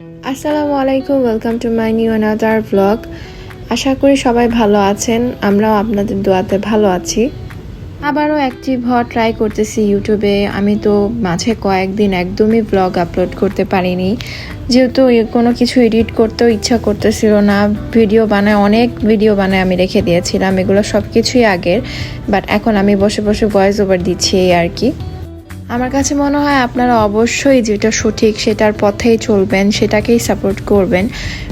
আসসালামু আলাইকুম welcome to my new another blog আশা করি সবাই ভালো আছেন, আমরাও আপনাদের দোয়াতে ভালো আছি। আবারও অ্যাক্টিভ হওয়া ট্রাই করতেছি ইউটিউবে। আমি তো মাঝে কয়েকদিন একদমই ব্লগ আপলোড করতে পারিনি। যেহেতু কোনো কিছু এডিট করতেও ইচ্ছা করতেছিল না ভিডিও বানায়, অনেক ভিডিও বানায় আমি রেখে দিয়েছিলাম, এগুলো সব কিছুই আগের। বাট এখন আমি বসে বসে ভয়েস ওভার দিচ্ছি এই আর কি। আমার কাছে মনে হয় আপনারা অবশ্যই যেটা সঠিক সেটার পথেই চলবেন, সেটাকেই সাপোর্ট করবেন।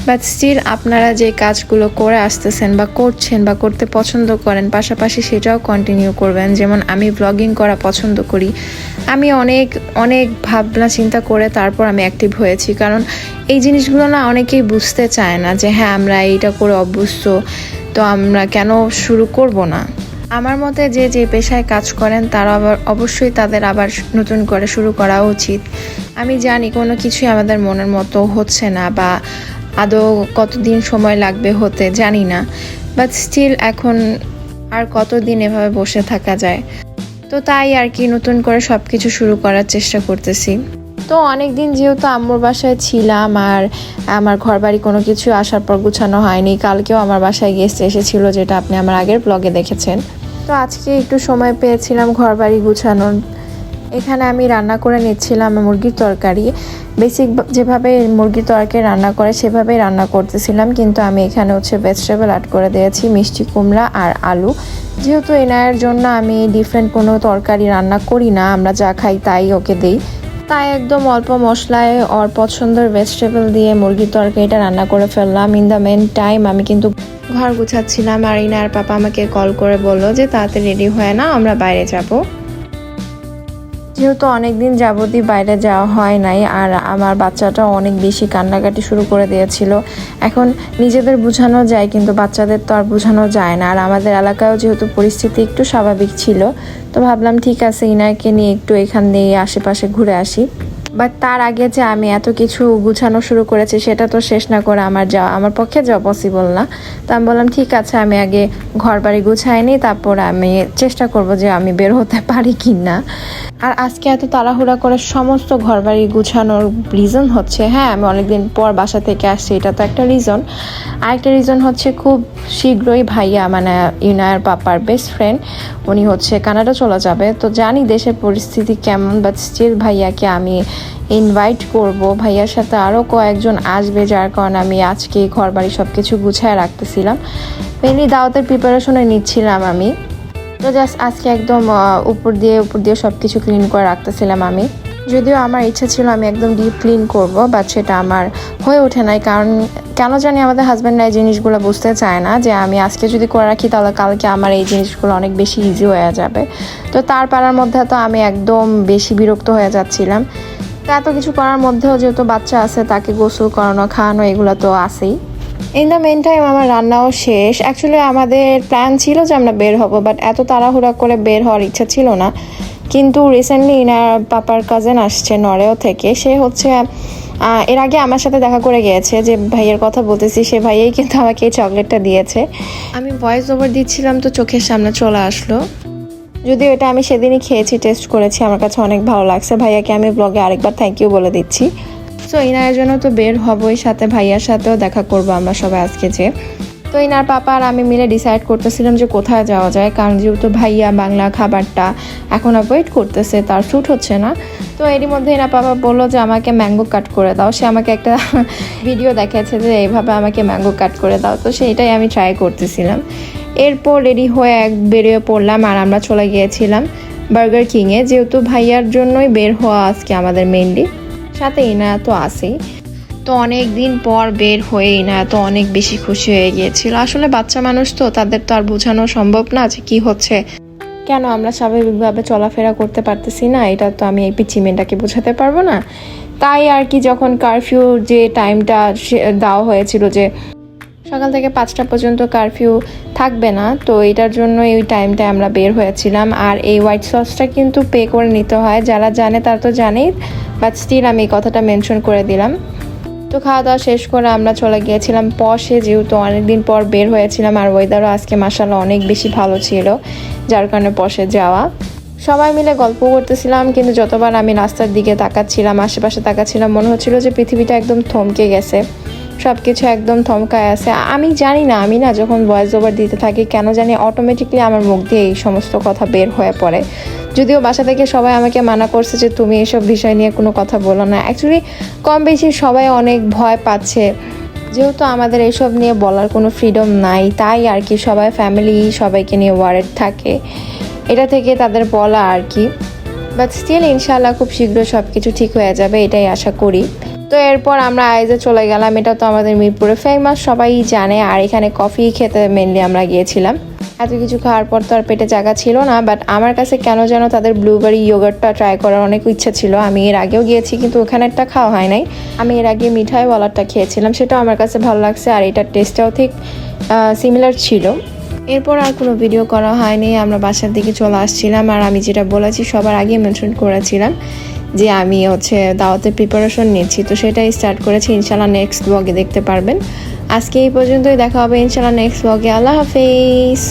বাট স্টিল আপনারা যে কাজগুলো করে আসতেছেন বা করছেন বা করতে পছন্দ করেন, পাশাপাশি সেটাও কন্টিনিউ করবেন। যেমন আমি ব্লগিং করা পছন্দ করি। আমি অনেক অনেক ভাবনা চিন্তা করে তারপর আমি অ্যাক্টিভ হয়েছি। কারণ এই জিনিসগুলো না অনেকেই বুঝতে চায় না যে হ্যাঁ আমরা এইটা করে অভ্যস্ত, তো আমরা কেন শুরু করব না? আমার মতে যে যে পেশায় কাজ করেন, তারা আবার অবশ্যই তাদের আবার নতুন করে শুরু করা উচিত। আমি জানি কোনো কিছুই আমাদের মনের মতো হচ্ছে না বা আদৌ কতদিন সময় লাগবে হতে জানি না। বাট স্টিল এখন আর কতদিন এভাবে বসে থাকা যায়? তো তাই আর কি নতুন করে সব কিছু শুরু করার চেষ্টা করতেছি। তো অনেক দিন যেহেতু আম্মুর বাসায় ছিলাম আর আমার ঘর বাড়ি কোনো কিছু আসার পর গুছানো হয়নি, কালকেও আমার বাসায় গেস্ট এসেছিল যেটা আপনি আমার আগের ব্লগে দেখেছেন। তো আজকে একটু সময় পেয়েছিলাম ঘর বাড়ি গুছানোর। এখানে আমি রান্না করে নিচ্ছিলাম মুরগির তরকারি। বেসিক যেভাবে মুরগির তরকারি রান্না করে সেভাবেই রান্না করতেছিলাম, কিন্তু আমি এখানে হচ্ছে ভেজিটেবল অ্যাড করে দিয়েছি, মিষ্টি কুমড়া আর আলু। যেহেতু এনায়ের জন্য আমি ডিফারেন্ট কোনো তরকারি রান্না করি না, আমরা যা খাই তাই ওকে দিই। তাই একদম অল্প মশলায় ওর পছন্দের ভেজিটেবল দিয়ে মুরগির তরকারিটা রান্না করে ফেললাম। ইন দ্য মেন টাইম আমি কিন্তু ঘর গুছাচ্ছিলাম। আর ইনার পাপা আমাকে কল করে বলল যে, তাড়াতাড়ি রেডি হয় না আমরা বাইরে যাব। যেহেতু অনেকদিন যাবতই বাইরে যাওয়া হয় নাই, আর আমার বাচ্চাটা অনেক বেশি কান্নাকাটি শুরু করে দিয়েছিল। এখন নিজেদের বোঝানো যায়, কিন্তু বাচ্চাদের তো আর বোঝানো যায় না। আর আমাদের এলাকায়ও যেহেতু পরিস্থিতি একটু স্বাভাবিক ছিল, তো ভাবলাম ঠিক আছে ইনাকে নিয়ে একটু এখান দিয়ে আশেপাশে ঘুরে আসি। বাট তার আগে যে আমি এত কিছু গুছানো শুরু করেছি, সেটা তো শেষ না করে আমার যাওয়া, আমার পক্ষে যাওয়া পসিবল না। তো আমি বললাম, ঠিক আছে, আমি আগে ঘর বাড়ি গুছাই নিই তারপর আমি চেষ্টা করব যে আমি বের হতে পারি কি না আর আজকে এত তাড়াহুড়া করে সমস্ত ঘর বাড়ি গুছানোর রিজন হচ্ছে হ্যাঁ আমি অনেকদিন পর বাসা থেকে আসছি, এটা তো একটা রিজন আরেকটা রিজন হচ্ছে খুব শীঘ্রই ভাইয়া মানে ইউনায়ের পাপার বেস্ট ফ্রেন্ড উনি হচ্ছে কানাডা চলে যাবে। তো জানি দেশের পরিস্থিতি কেমন বাট স্টিল ভাইয়াকে আমি ইনভাইট করব। ভাইয়ার সাথে আরও কয়েকজন আসবে, যার কারণে আমি আজকে ঘর বাড়ি সব কিছু গুছায় রাখতেছিলাম। মেনলি দাওয়াতের প্রিপারেশনে নিচ্ছিলাম আমি। তো জাস্ট আজকে একদম উপর দিয়ে উপর দিয়ে সব কিছু ক্লিন করে রাখতেছিলাম আমি। যদিও আমার ইচ্ছা ছিল আমি একদম ডিপ ক্লিন করব বাট সেটা আমার হয়ে ওঠে নাই। কারণ কেন জানি আমাদের হাজব্যান্ডরা এই জিনিসগুলো বুঝতে চায় না, যে আমি আজকে যদি করে রাখি, তাহলে কালকে আমার এই জিনিসগুলো অনেক বেশি ইজি হয়ে যাবে। তো তার পাড়ার মধ্যে তো আমি একদম বেশি বিরক্ত হয়ে যাচ্ছিলাম। তো এত কিছু করার মধ্যেও যেহেতু বাচ্চা আছে, তাকে গোসল করানো, খাওয়ানো, এগুলো তো আছেই। ইন দ্য মেন টাইম আমার রান্নাও শেষ। অ্যাকচুয়ালি আমাদের প্ল্যান ছিল যে আমরা বের হব বাট এত তাড়াহুড়া করে বের হওয়ার ইচ্ছা ছিল না। কিন্তু রিসেন্টলি ইনার পাপার কাজেন আসছে নরেও থেকে। সে হচ্ছে এর আগে আমার সাথে দেখা করে গিয়েছে যে ভাইয়ের কথা বলতেছি, সে ভাইয়াই কিন্তু আমাকে এই চকলেটটা দিয়েছে। আমি ভয়েস ওভার দিচ্ছিলাম তো চোখের সামনে চলে আসলো। যদিও এটা আমি সেদিনই খেয়েছি টেস্ট করেছি, আমার কাছে অনেক ভালো লাগছে। ভাইয়াকে আমি ব্লগে আরেকবার থ্যাংক ইউ বলে দিচ্ছি। সো ইনার জন্য তো বের হবই সাথে, ভাইয়ার সাথেও দেখা করব আমরা সবাই আজকে যে। তো ইনার পাপা আর আমি মিলে ডিসাইড করতেছিলাম যে কোথায় যাওয়া যায়, কারণ যেহেতু ভাইয়া বাংলা খাবারটা এখন অ্যাভয়েড করতেছে, তার শ্যুট হচ্ছে না। তো এরই মধ্যে ইনার পাপা বলল যে, আমাকে ম্যাঙ্গো কাট করে দাও। সে আমাকে একটা ভিডিও দেখাচ্ছে যে, এইভাবে আমাকে ম্যাঙ্গো কাট করে দাও। তো সেইটাই আমি ট্রাই করতেছিলাম। এরপর রেডি হয়ে এক বেরিয়ে পড়লাম আর আমরা চলে গিয়েছিলাম বার্গার কিংয়ে যেহেতু ভাইয়ার জন্যই বের হওয়া আজকে আমাদের মেনলি সাথে ইনা তো আসেই তো অনেক দিন পর বের হয়ে ইনা তো অনেক বেশি খুশি হয়ে গিয়েছিল। আসলে বাচ্চা মানুষ তো, তাদের তো আর বোঝানো সম্ভব না যে কি হচ্ছে। কেন আমরা স্বাভাবিকভাবে চলাফেরা করতে পারতেছি না, এটা তো আমি এই পিচি মেয়েটাকে বোঝাতে পারব না। তাই আর কি যখন কারফিউ যে টাইমটা দেওয়া হয়েছিল যে সকাল থেকে পাঁচটা পর্যন্ত কারফিউ থাকবে না। তো এটার জন্য এই টাইমটায় আমরা বের হয়েছিলাম। আর এই হোয়াইট সসটা কিন্তু পে করে নিতে হয়। যারা জানে তারা তো জানেই বাট স্টিল আমি এই কথাটা মেনশন করে দিলাম। তো খাওয়া দাওয়া শেষ করে আমরা চলে গিয়েছিলাম পশে যেহেতু অনেকদিন পর বের হয়েছিলাম। আর ওয়েদারও আজকে মাসাল্লাহ অনেক বেশি ভালো ছিল, যার কারণে পশে যাওয়া। সবাই মিলে গল্প করতেছিলাম, কিন্তু যতবার আমি রাস্তার দিকে তাকাচ্ছিলাম, আশেপাশে তাকাচ্ছিলাম, মনে হচ্ছিল যে পৃথিবীটা একদম থমকে গেছে। সব কিছু একদম থমকায় আছে। আমি জানি না, আমি না যখন ভয়েস ওভার দিতে থাকি, কেন জানি অটোমেটিকলি আমার মুখ দিয়ে এই সমস্ত কথা বের হয়ে পড়ে। যদিও বাসা থেকে সবাই আমাকে মানা করছে যে, তুমি এসব বিষয় নিয়ে কোনো কথা বলো না। অ্যাকচুয়ালি কম বেশি সবাই অনেক ভয় পাচ্ছে। যেহেতু আমাদের এসব নিয়ে বলার কোনো ফ্রিডম নাই, তাই আর কি সবাই ফ্যামিলি সবাইকে নিয়ে ওয়ারেড থাকে। এটা থেকে তাদের বলা আর কি। বাট স্টিল ইনশাল্লাহ খুব শীঘ্র সব কিছু ঠিক হয়ে যাবে, এটাই আশা করি। তো এরপর আমরা আইজে চলে গেলাম। এটা তো আমাদের মিরপুরে ফেমাস সবাই জানে। আর এখানে কফি খেতে মেনলি আমরা গিয়েছিলাম। এত কিছু খাওয়ার পর তো আর পেটে জায়গা ছিল না বাট আমার কাছে কেন যেন তাদের ব্লুবেরি ইয়োগার্টটা ট্রাই করার অনেক ইচ্ছা ছিল। আমি এর আগেও গিয়েছি, কিন্তু ওখানেরটা খাওয়া হয় নাই। আমি এর আগে মিঠাই বলারটা খেয়েছিলাম, সেটাও আমার কাছে ভালো লাগছে, আর এটার টেস্টটাও ঠিক সিমিলার ছিল। এরপর আর কোনো ভিডিও করা হয়নি। আমরা বাসার দিকে চলে আসছিলাম, আর আমি যেটা বলেছি, সবার আগে মেনশন করেছিলাম। যে আমি হচ্ছে দাওয়াতের প্রিপারেশন নিচ্ছি, তো সেটাই স্টার্ট করেছি। ইনশাল্লাহ নেক্সট ব্লগে দেখতে পারবেন। আজকে এই পর্যন্তই, দেখা হবে ইনশাল্লাহ নেক্সট ব্লগে আল্লাহ হাফিজ।